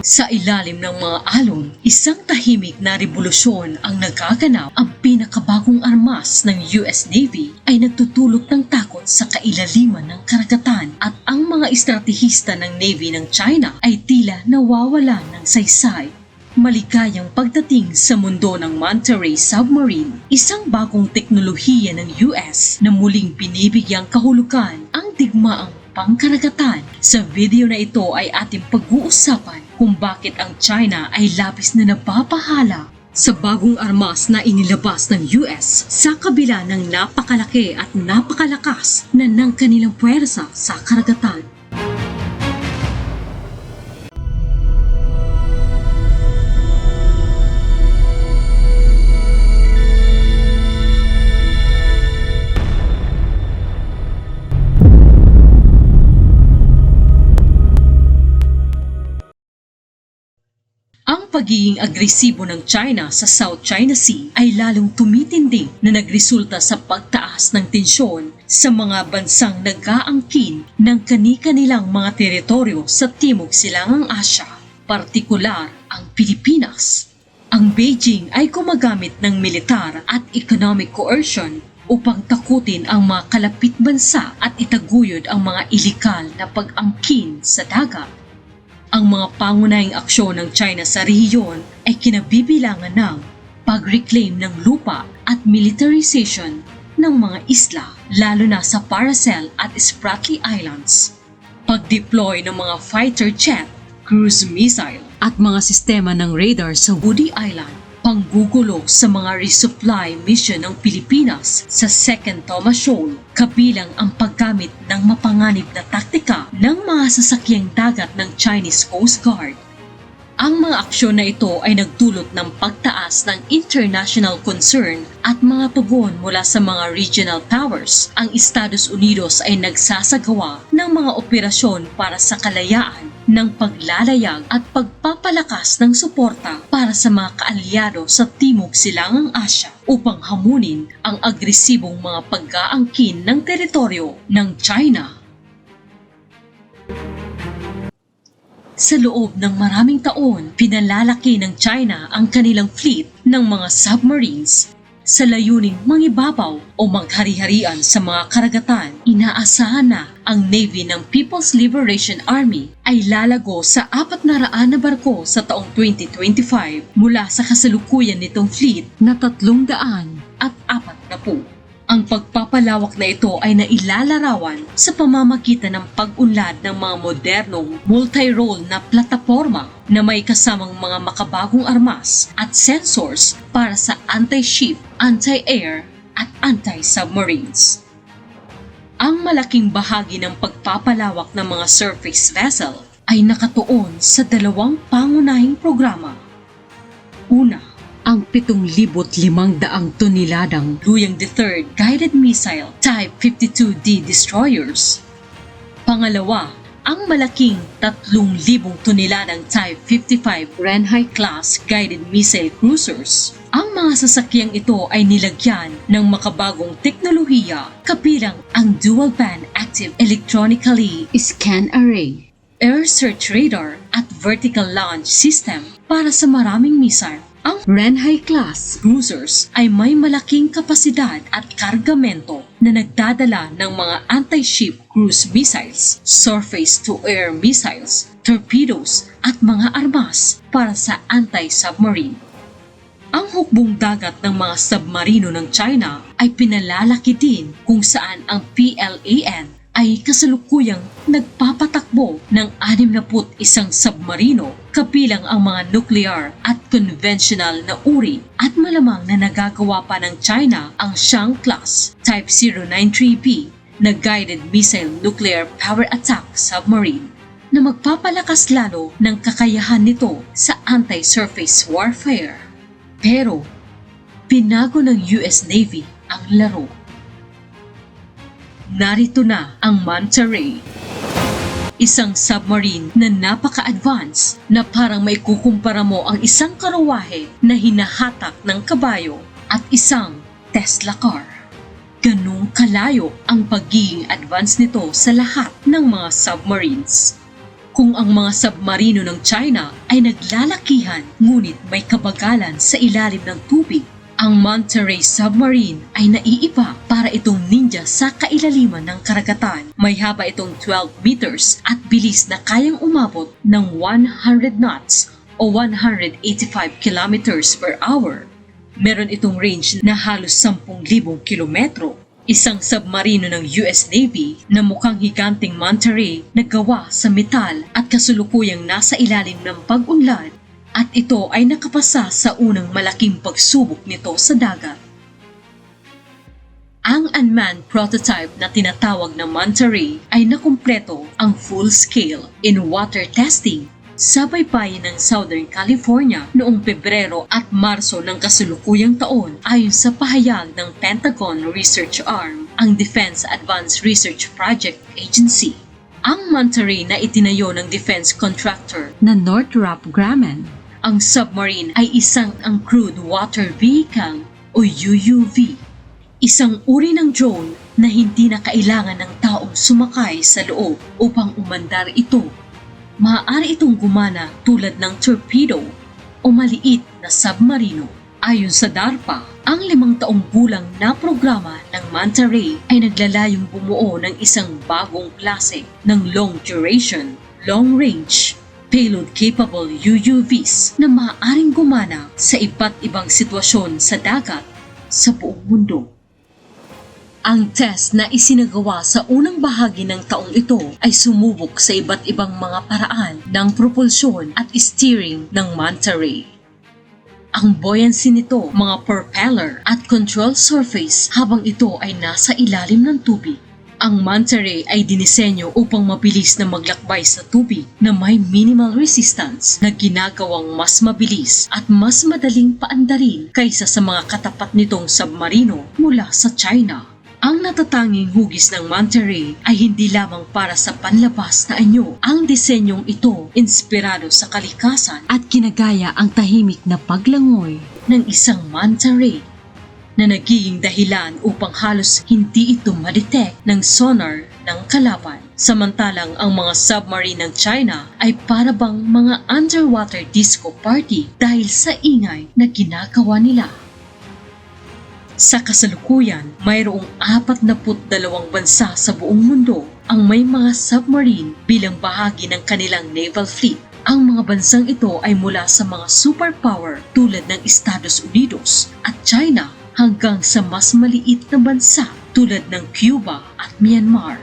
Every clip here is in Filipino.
Sa ilalim ng mga alon, isang tahimik na revolusyon ang nagaganap. Ang pinakabagong armas ng US Navy ay nagtutulok ng takot sa kailaliman ng karagatan at ang mga estratehista ng Navy ng China ay tila nawawala ng saysay Maligayang pagdating sa mundo ng Manta Ray Submarine, isang bagong teknolohiya ng US na muling binibigyang kahulugan ang digmaang pangkaragatan. Sa video na ito ay ating pag-uusapan kung bakit ang China ay labis na napapahala sa bagong armas na inilabas ng US sa kabila ng napakalaki at napakalakas na ng kanilang puwersa sa karagatan. Pagiging agresibo ng China sa South China Sea ay lalong tumitindi na nagresulta sa pagtaas ng tensyon sa mga bansang nag-aangkin ng kani-kanilang mga teritoryo sa Timog Silangang Asya, partikular ang Pilipinas. Ang Beijing ay gumagamit ng militar at economic coercion upang takutin ang mga kalapit bansa at itaguyod ang mga ilikal na pag-angkin sa dagat. Ang mga pangunahing aksyon ng China sa rehiyon ay kinabibilangan ng pag-reclaim ng lupa at militarization ng mga isla, lalo na sa Paracel at Spratly Islands. Pag-deploy ng mga fighter jet, cruise missile at mga sistema ng radar sa Woody Island, panggugulo sa mga resupply mission ng Pilipinas sa Second Thomas Shoal, kabilang ang paggamit ng mapanganib na taktika ng mga sasakyang dagat ng Chinese Coast Guard. Ang mga aksyon na ito ay nagdulot ng pagtaas ng international concern at mga tugon mula sa mga regional powers. Ang Estados Unidos ay nagsasagawa ng mga operasyon para sa kalayaan ng paglalayag at pagpapalakas ng suporta para sa mga kaalyado sa Timog Silangang Asya upang hamunin ang agresibong mga pag-aangkin ng teritoryo ng China. Sa loob ng maraming taon, pinalalaki ng China ang kanilang fleet ng mga submarines sa layuning mangibabaw o maghari-harian sa mga karagatan. Inaasahan na ang Navy ng People's Liberation Army ay lalago sa 400 na barko sa taong 2025 mula sa kasalukuyan nitong fleet na 300 at 40. Ang pagpapalawak na ito ay nailalarawan sa pamamagitan ng pag-unlad ng mga modernong multi-role na plataforma na may kasamang mga makabagong armas at sensors para sa anti-ship, anti-air at anti-submarines. Ang malaking bahagi ng pagpapalawak ng mga surface vessel ay nakatuon sa dalawang pangunahing programa. Una, ang 7,500 toniladang Luyang III guided missile Type 52D destroyers. Pangalawa, ang malaking 3,000 toniladang Type 55 Renhai class guided missile cruisers. Ang mga sasakyang ito ay nilagyan ng makabagong teknolohiya kabilang ang dual band active electronically scan array, air search radar at vertical launch system para sa maraming missile ang Renhai class cruisers ay may malaking kapasidad at kargamento na nagdadala ng mga anti-ship cruise missiles, surface-to-air missiles, torpedoes at mga armas para sa anti-submarine. Ang hukbong dagat ng mga submarino ng China ay pinalalaki din kung saan ang PLAN ay kasalukuyang nagpapatakbo ng 61 submarino kabilang ang mga nuclear at conventional na uri at malamang na nagagawa pa ng China ang Xiang class Type 093B na guided missile nuclear power attack submarine na magpapalakas lalo ng kakayahan nito sa anti-surface warfare. Pero, pinago ng US Navy ang laro Narito na ang Manta Ray. Isang submarine na napaka-advance na parang may kukumpara mo ang isang karawahe na hinahatak ng kabayo at isang Tesla car. Ganong kalayo ang pagiging advance nito sa lahat ng mga submarines. Kung ang mga submarino ng China ay naglalakihan ngunit may kabagalan sa ilalim ng tubig, ang Monterey Submarine ay naiiba para itong ninja sa kailaliman ng karagatan. May haba itong 12 meters at bilis na kayang umabot ng 100 knots o 185 kilometers per hour. Meron itong range na halos 10,000 kilometro. Isang submarino ng US Navy na mukhang higanting Monterey na gawa sa metal at kasulukuyang nasa ilalim ng pag-unlad at ito ay nakapasa sa unang malaking pagsubok nito sa dagat. Ang unmanned prototype na tinatawag na Monterey ay nakumpleto ang full-scale in water testing sa baybayin ng Southern California noong Pebrero at Marso ng kasulukuyang taon ayon sa pahayag ng Pentagon Research Arm, ang Defense Advanced Research Project Agency. Ang Monterey na itinayo ng defense contractor na Northrop Grumman. Ang submarine ay isang uncrewed water vehicle o UUV isang uri ng drone na hindi na kailangan ng taong sumakay sa loob upang umandar ito. Maaari itong gumana tulad ng torpedo o maliit na submarino. Ayon sa DARPA, ang limang taong gulang na programa ng Manta Ray ay naglalayong bumuo ng isang bagong klase ng long duration, long range, payload-capable UUVs na maaaring gumana sa iba't ibang sitwasyon sa dagat sa buong mundo. Ang test na isinagawa sa unang bahagi ng taong ito ay sumubok sa iba't ibang mga paraan ng propulsyon at steering ng Manta Ray. Ang buoyancy nito, mga propeller at control surface habang ito ay nasa ilalim ng tubig. Ang Manta Ray ay dinisenyo upang mabilis na maglakbay sa tubig na may minimal resistance na ginagawang mas mabilis at mas madaling paandarin kaysa sa mga katapat nitong submarino mula sa China. Ang natatanging hugis ng Monterey ay hindi lamang para sa panlabas na anyo. Ang disenyong ito inspirado sa kalikasan at kinagaya ang tahimik na paglangoy ng isang Monterey na nagiging dahilan upang halos hindi ito madetect ng sonar ng kalaban. Samantalang ang mga submarine ng China ay parabang mga underwater disco party dahil sa ingay na ginagawa nila. Sa kasalukuyan, mayroong 42 bansa sa buong mundo ang may mga submarine bilang bahagi ng kanilang naval fleet. Ang mga bansang ito ay mula sa mga superpower tulad ng Estados Unidos at China hanggang sa mas maliit na bansa tulad ng Cuba at Myanmar.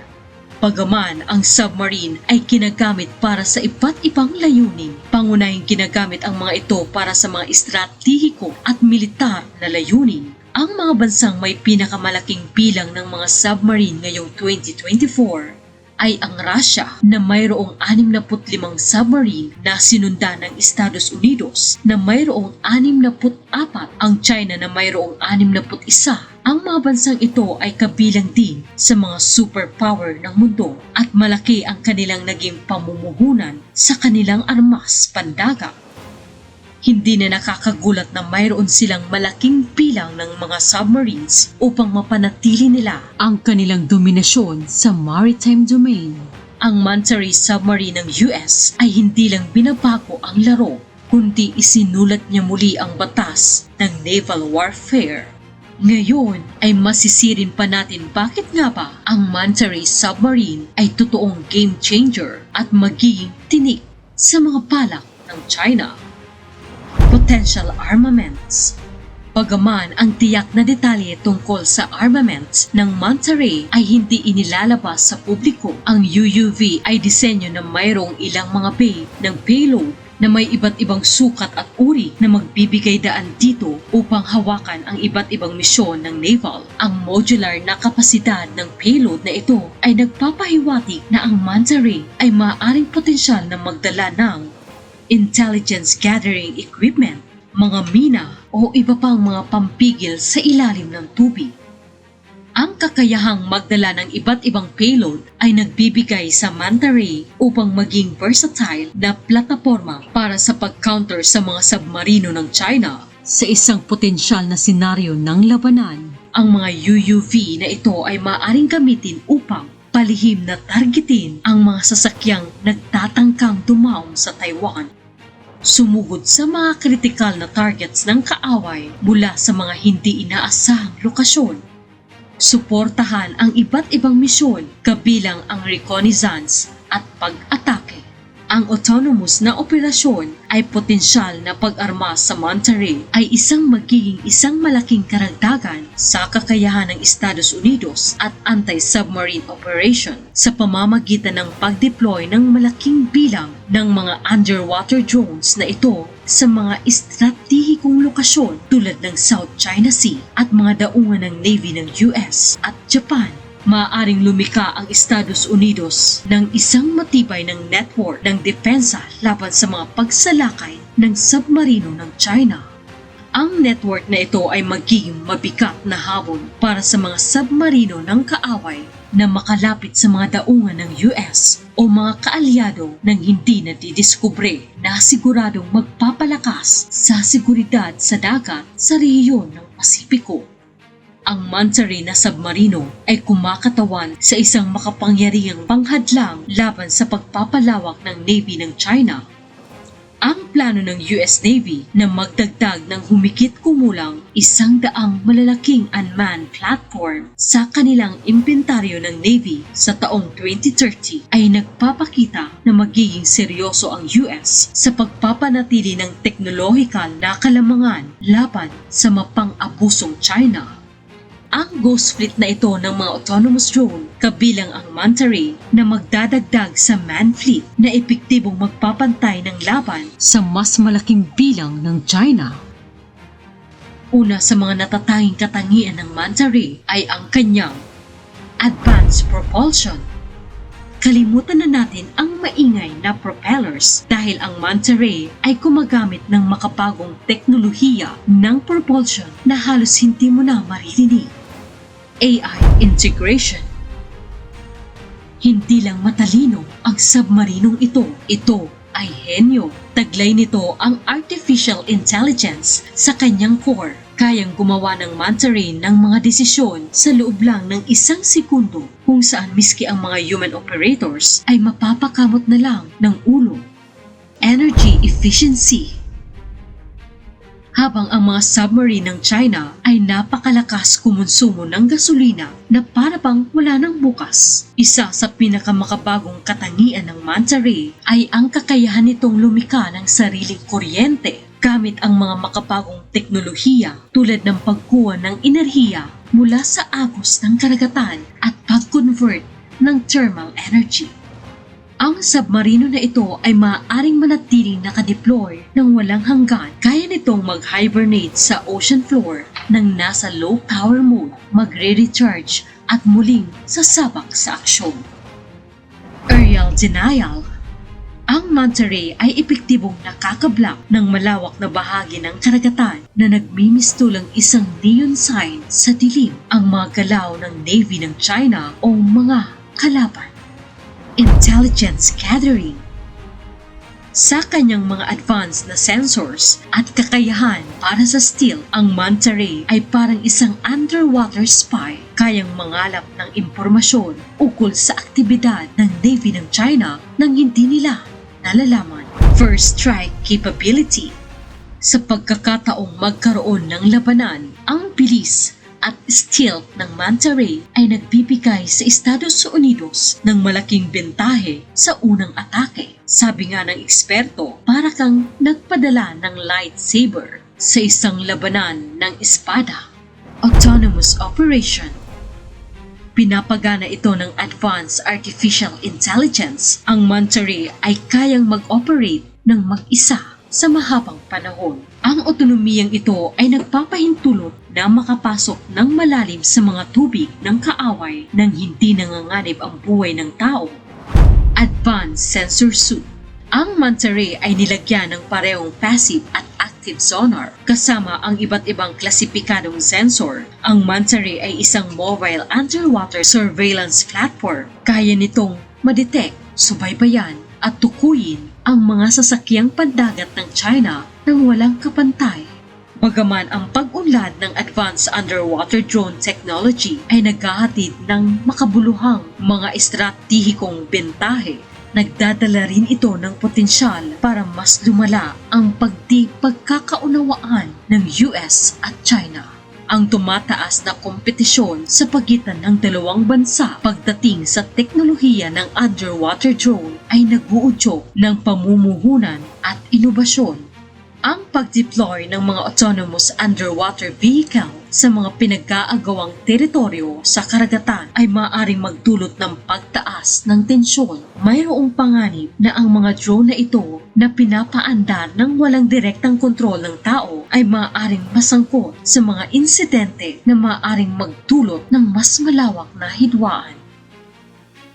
Pagaman ang submarine ay ginagamit para sa iba't ibang layunin, pangunahing ginagamit ang mga ito para sa mga estratehiko at militar na layunin ang mga bansang may pinakamalaking bilang ng mga submarine ngayong 2024 ay ang Russia na mayroong 65 submarine na sinundan ng Estados Unidos na mayroong 64, ang China na mayroong 61. Ang mga bansang ito ay kabilang din sa mga superpower ng mundo at malaki ang kanilang naging pamumuhunan sa kanilang armas pandagat. Hindi na nakakagulat na mayroon silang malaking bilang ng mga submarines upang mapanatili nila ang kanilang dominasyon sa maritime domain. Ang Monterey submarine ng US ay hindi lang binabago ang laro, kundi isinulat niya muli ang batas ng naval warfare. Ngayon ay masisirin pa natin bakit nga ba ang Monterey submarine ay totoong game changer at magiging tinik sa mga palak ng China potential armaments. Bagaman ang tiyak na detalye tungkol sa armaments ng Monterey ay hindi inilalabas sa publiko, ang UUV ay disenyo na mayroong ilang mga bay ng payload na may iba't ibang sukat at uri na magbibigay daan dito upang hawakan ang iba't ibang misyon ng naval. Ang modular na kapasidad ng payload na ito ay nagpapahiwatig na ang Monterey ay maaaring potensyal na magdala ng intelligence gathering equipment, mga mina o iba pang mga pampigil sa ilalim ng tubig. Ang kakayahang magdala ng iba't ibang payload ay nagbibigay sa Manta Ray upang maging versatile na plataforma para sa pag-counter sa mga submarino ng China. Sa isang potensyal na senaryo ng labanan, ang mga UUV na ito ay maaaring gamitin upang palihim na targetin ang mga sasakyang nagtatangkang dumaong sa Taiwan. Sumugod sa mga kritikal na targets ng kaaway mula sa mga hindi inaasahang lokasyon. Suportahan ang iba't ibang misyon kabilang ang reconnaissance at pag-atake. Ang autonomous na operasyon ay potensyal na pag-arma sa Monterey ay isang magiging isang malaking karagdagan sa kakayahan ng Estados Unidos at anti-submarine operation sa pamamagitan ng pag-deploy ng malaking bilang ng mga underwater drones na ito sa mga estratehikong lokasyon tulad ng South China Sea at mga daungan ng Navy ng US at Japan maaaring lumika ang Estados Unidos ng isang matibay ng network ng depensa laban sa mga pagsalakay ng submarino ng China. Ang network na ito ay magiging mabigat na habon para sa mga submarino ng kaaway na makalapit sa mga daungan ng US o mga kaalyado ng hindi nadidiskubre na siguradong magpapalakas sa seguridad sa dagat sa rehiyon ng Pasipiko ang Monterey na submarino ay kumakatawan sa isang makapangyarihang panghadlang laban sa pagpapalawak ng Navy ng China. Ang plano ng US Navy na magdagdag ng humigit kumulang isang daang malalaking unmanned platform sa kanilang imbentaryo ng Navy sa taong 2030 ay nagpapakita na magiging seryoso ang US sa pagpapanatili ng teknolohikal na kalamangan laban sa mapang-abusong China. Ang Ghost Fleet na ito ng mga autonomous drone kabilang ang Manta Ray na magdadagdag sa Man Fleet na epektibong magpapantay ng laban sa mas malaking bilang ng China. Una sa mga natatanging katangian ng Manta Ray ay ang kanyang advanced propulsion. Kalimutan na natin ang maingay na propellers dahil ang Manta Ray ay gumagamit ng makabagong teknolohiya ng propulsion na halos hindi mo na maririnig. AI integration. Hindi lang matalino ang submarinong ito, ito ay henyo. Taglay nito ang artificial intelligence sa kanyang core. Kayang gumawa ng manta ray ng mga desisyon sa loob lang ng isang segundo kung saan miski ang mga human operators ay mapapakamot na lang ng ulo. Energy efficiency habang ang mga submarine ng China ay napakalakas kumonsumo ng gasolina na para bang wala nang bukas. Isa sa pinakamakabagong katangian ng Manta Ray ay ang kakayahan nitong lumika ng sariling kuryente gamit ang mga makabagong teknolohiya tulad ng pagkuha ng enerhiya mula sa agos ng karagatan at pag-convert ng thermal energy. Ang submarino na ito ay maaaring manatiling nakadeploy ng walang hanggan. Kaya nitong mag-hibernate sa ocean floor nang nasa low power mode, magre-recharge at muling sasabak sa aksyon. Aerial Denial Ang Manta Ray ay epektibong nakakablock ng malawak na bahagi ng karagatan na nagmimistulang isang neon sign sa dilim ang mga galaw ng Navy ng China o mga kalaban intelligence gathering. Sa kanyang mga advanced na sensors at kakayahan para sa steel, ang Manta Ray ay parang isang underwater spy kayang mangalap ng impormasyon ukol sa aktibidad ng Navy ng China nang hindi nila nalalaman. First strike capability sa pagkakataong magkaroon ng labanan, ang bilis at steel ng Manta Ray ay nagbibigay sa Estados Unidos ng malaking bentahe sa unang atake. Sabi nga ng eksperto, para kang nagpadala ng lightsaber sa isang labanan ng espada. Autonomous Operation Pinapagana ito ng Advanced Artificial Intelligence. Ang Manta Ray ay kayang mag-operate ng mag-isa sa mahabang panahon. Ang otonomiyang ito ay nagpapahintulot na makapasok ng malalim sa mga tubig ng kaaway nang hindi nanganganib ang buhay ng tao. Advanced Sensor Suit Ang Manta Ray ay nilagyan ng parehong passive at active sonar kasama ang iba't ibang klasipikadong sensor. Ang Manta Ray ay isang mobile underwater surveillance platform. Kaya nitong madetect, subaybayan at tukuyin ang mga sasakyang pandagat ng China nang walang kapantay Bagaman ang pag-unlad ng advanced underwater drone technology ay naghahatid ng makabuluhang mga estratehikong bentahe, nagdadala rin ito ng potensyal para mas lumala ang pagdi pagkakaunawaan ng US at China. Ang tumataas na kompetisyon sa pagitan ng dalawang bansa pagdating sa teknolohiya ng underwater drone ay nag-uudyok ng pamumuhunan at inobasyon ang pag-deploy ng mga autonomous underwater vehicle sa mga pinag-aagawang teritoryo sa karagatan ay maaaring magdulot ng pagtaas ng tensyon. Mayroong panganib na ang mga drone na ito na pinapaandar ng walang direktang kontrol ng tao ay maaaring masangkot sa mga insidente na maaaring magdulot ng mas malawak na hidwaan.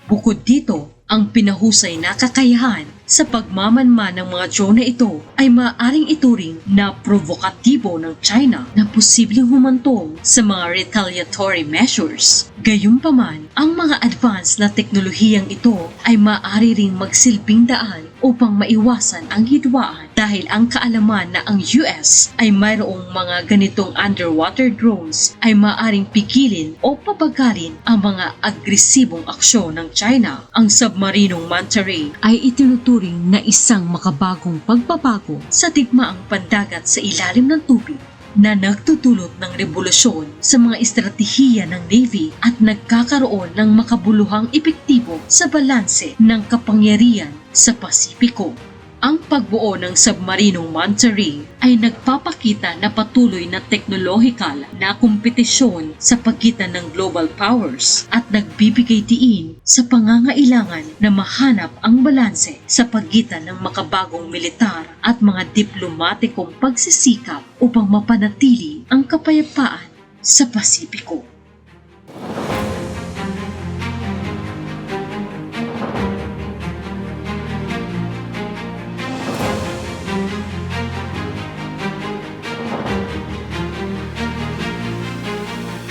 Bukod dito, ang pinahusay na kakayahan sa pagmamanman ng mga drone na ito ay maaaring ituring na provokatibo ng China na posibleng humantong sa mga retaliatory measures. Gayunpaman, ang mga advanced na teknolohiyang ito ay maaari ring magsilbing daan upang maiwasan ang hidwaan dahil ang kaalaman na ang US ay mayroong mga ganitong underwater drones ay maaring pigilin o pabagalin ang mga agresibong aksyon ng China. Ang submarinong manta ray ay itinuturing na isang makabagong pagbabago sa digmaang pandagat sa ilalim ng tubig na nagtutulot ng revolusyon sa mga estratehiya ng Navy at nagkakaroon ng makabuluhang epektibo sa balanse ng kapangyarihan sa Pasipiko. Ang pagbuo ng submarinong manta ray ay nagpapakita na patuloy na teknolohikal na kompetisyon sa pagitan ng global powers at nagbibigay diin sa pangangailangan na mahanap ang balanse sa pagitan ng makabagong militar at mga diplomatikong pagsisikap upang mapanatili ang kapayapaan sa Pasipiko.